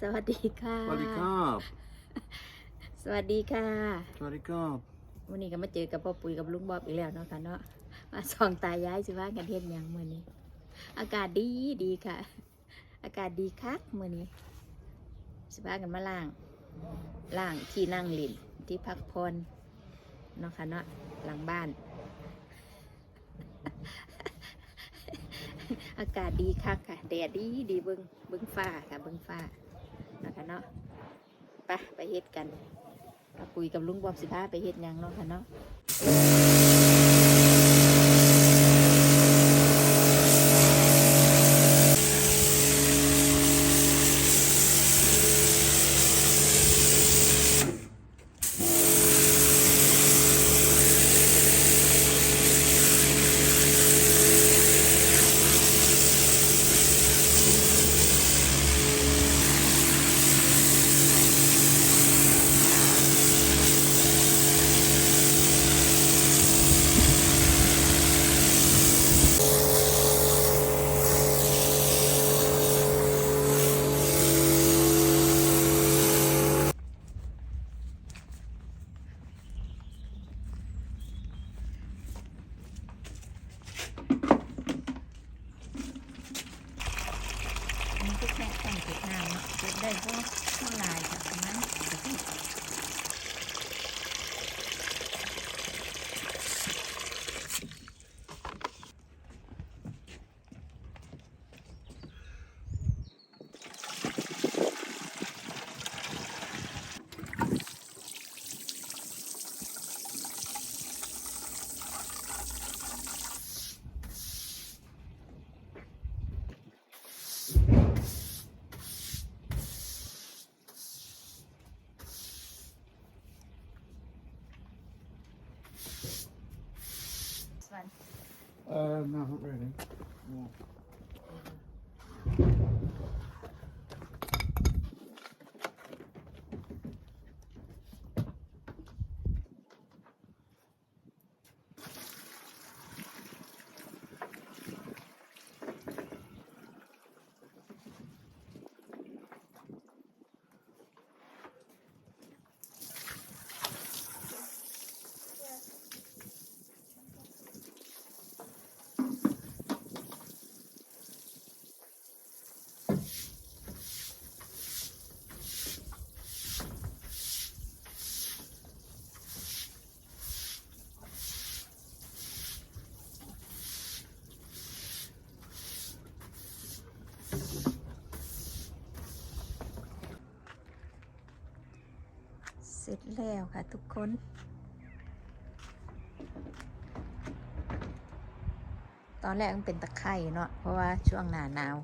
สวัสดีค่ะ สวัสดีครับ สวัสดีค่ะ สวัสดีครับวันนี้ก็มาเจอกับพ่อปุ๋ยกับลุงบอบอีกแล้วเนาะค่ะเนาะ มาส่องตายายสิว่ากันเฮ็ดหยังมื้อนี้ อากาศดีดีค่ะ อากาศดีคักมื้อนี้ สิว่ากันมาล่าง ล่างที่นั่งเลินที่พักพรเนาะค่ะเนาะหลังบ้าน อากาศดีคักค่ะแดดดีดีเบิงเบิงฟ้าค่ะเบิงฟ้าเนะคะเนาะไปไปเฮ็ดกันกับปุ๋ยกับลุงบอมสิพาไปเฮ็ดยังเนาะค่ะเนาะ แค่ต้องเก็บน้ำเนาะเก็บได้ก็เท่าไหร่ค่ะประมาณสิบปีส่ Uh, no, not really. No. ร็จแล้วค่ะทุกคน ตอนแรกมันเป็นตะไคร่เนาะเพราะว่าช่วงหนาหนาว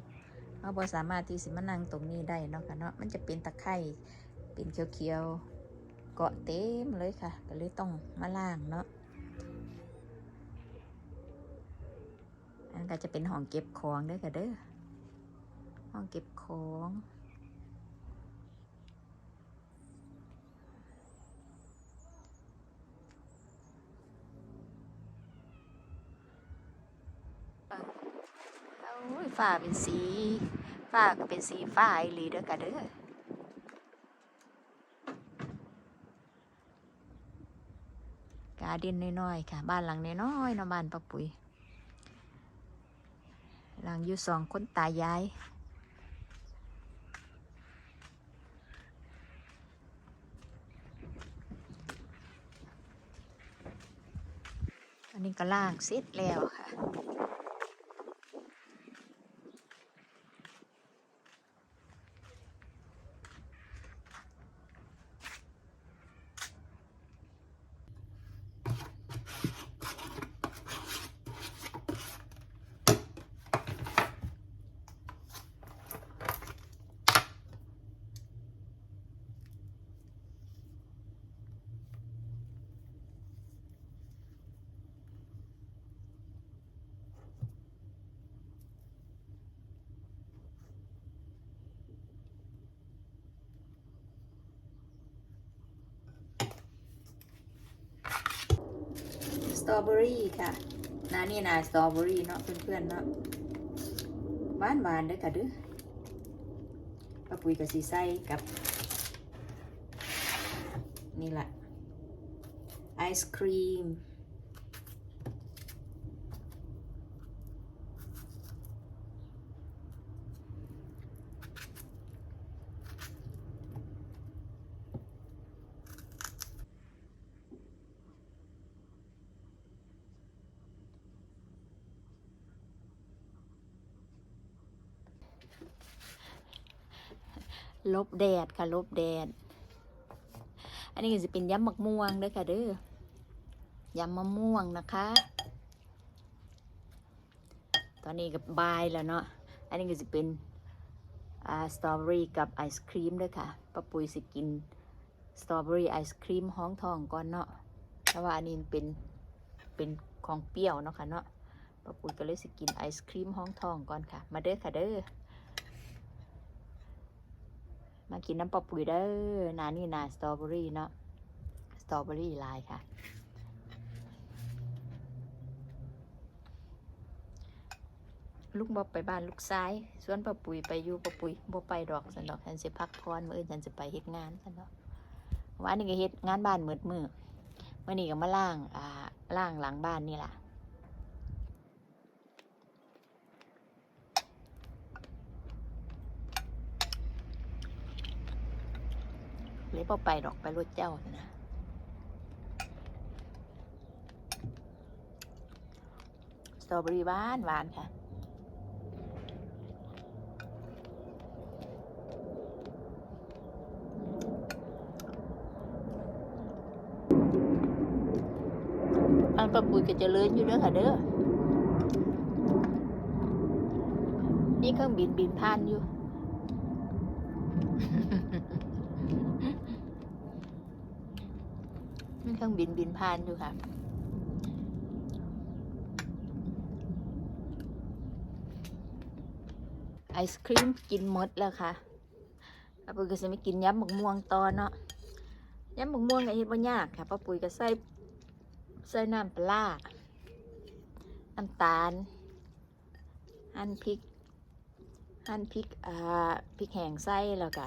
เราบ่สามารถที่สิมานั่งตรงนี้ได้เนาะค่ะเนาะมันจะเป็นตะไคร่เป็นเขียวๆเกาะเต็มเลยค่ะ ก็เลยต้องมาล่างเนาะอันก็จะเป็นห้องเก็บของเด้อค่ะเด้อห้องเก็บของ โอ้ย ฝ้าเป็นสีฝ้าก็เป็นสีฟ้าอีหลีเด้อค่ะเด้อกาเดนน้อยๆค่ะ บ้านหลังน้อยๆเนาะบ้านป้าปุ๋ย หลังอยู่สองคนตายายอันนี้ก็ล่างเสร็จแล้วค่ะ ตรอเบอรี่ค่ะนานี่นาสตรอเบอรี่เนาะเพื่อนๆเนาะหวานหวานๆเด้อค่ะเด้อป้าปุ๋ยกับสีไส้กับ นี่แหละไอศครีม ลบแดดค่ะลบแดด อันนี้ก็จะเป็นยำมะม่วงเด้วยค่ะเด้อยำมะม่วงนะคะ ตอนนี้กับบายแล้วเนาะ อันนี้ก็จะเป็นอ่าสตรอเบอรี่กับไอศครีมด้วยค่ะป้าปุยสิกินสตรอเบอรี่ไอศครีมห้องทองก่อนเนาะเพราะว่าอันนี้เป็นเป็นของเปรี้ยวเนาะค่ะเนาะป้าปุยก็เลยสิกินไอศครีมห้องทองก่อนค่ะ มาเด้อค่ะเด้อ มากินน้ำปลาปุ๋ยเด้อนานี่นาสตรอเบอรี่เนาะ สตรอเบอรี่ลายค่ะ ลูกบอไปบ้านลูกซ้ายส่วนปะปุ๋ยไปอยู่ปะปุ๋ยบ่ไปดอกสันดอก ฉันสิพักพรมื้ออื่นฉันจะไปเฮ็ดงานสันดอกวันนี้ก็เฮ็ดงานบ้านมืดมือมื่อนี้ก็มาล่าง อ่า ล่างหลังบ้านนี่แหละ เลยพอไปดอกไปรถเจ้านะสตรอเบอรี่หวานหวานค่ะอันปลาปุ๋ยก็จะเลิญอยู่เด้อค่ะเด้อนี่เครื่องบินบินผ่านอยู่ เครื่องบินบินผ่านอยู่ค่ะ ไอศครีมกินหมดแล้วค่ะป้าปุ๋ยก็จะไม่กินยำหมกม่วงตอนเนาะยำหมกม่วงก็เฮ็ดบ่ยากค่ะป้าปุ๋ยก็ใส่ใส่น้ำปลาร้าน้ำตาล หั่นพริก หั่นพริกอ่าพริกแห้งใส่แล้วก็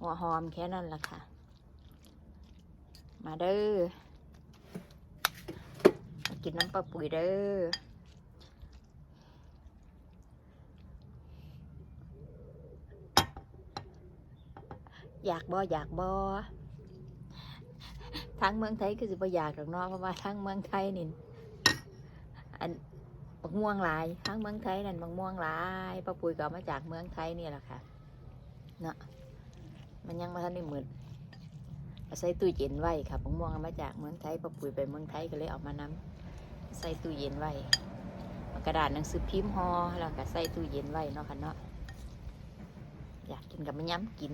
หัวหอมแค่นั้นละค่ะ มาเด้อกินน้ำปลาปุ๋ยเด้ออยากบ่อยากบ่ทางเมืองไทยก็สิบ่อยากหรอกเนาะเพราะว่าทางเมืองไทยนี่อันบักม่วงลายทางเมืองไทยนั่นบักม่วงลายป้าปุ๋ยก็มาจากเมืองไทยนี่แหละค่ะเนาะมันยังมาทันได้หมืด เอาใส่ตู้เย็นไว้ค่ะบักม่วงมาจากเมืองไทยป้าปุ๋ยไปเมืองไทยก็เลยเอามานำใส่ตู้เย็นไว้กระดาษหนังสือพิมพ์ห่อแล้วก็ใส่ตู้เย็นไว้เนาะค่ะเนาะอยากกินกับมันย้ำกิน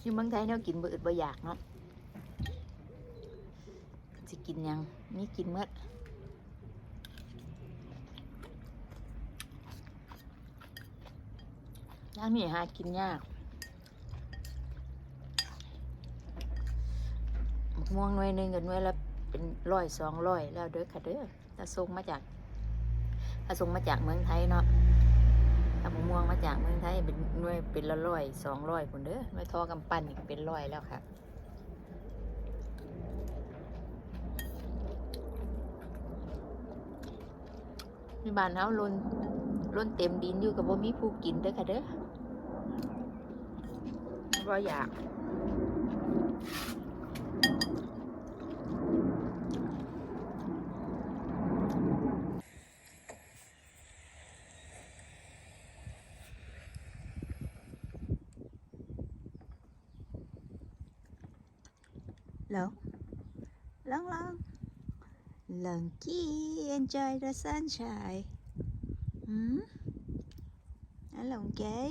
อยู่เมืองไทยเนาะกินบ่อึดบ่อยากเนาะสิกินยังมีกินเมื่อ ย่างนี่หากินยากมะม่วงหน่วยหนึ่งกับหน่วยละเป็นร้อยสองร้อยแล้วเด้อค่ะเด้อถ้าส่งมาจากถ้าส่งมาจากเมืองไทยเนาะถ้ามะม่วงมาจากเมืองไทยเป็นหน่วยเป็นละร้อยสองร้อยคนเด้อหน่วยทอกำปั้นนี่ก็เป็นร้อยแล้วค่ะนี่บ้านเฮาล้น ล้นเต็มดินอยู่กับบ่ามีผู้กินเด้อค่ะเด้อบ่าอยากแล้วลองลองลองกี้ enjoy the sunshine อืม Hello, okay?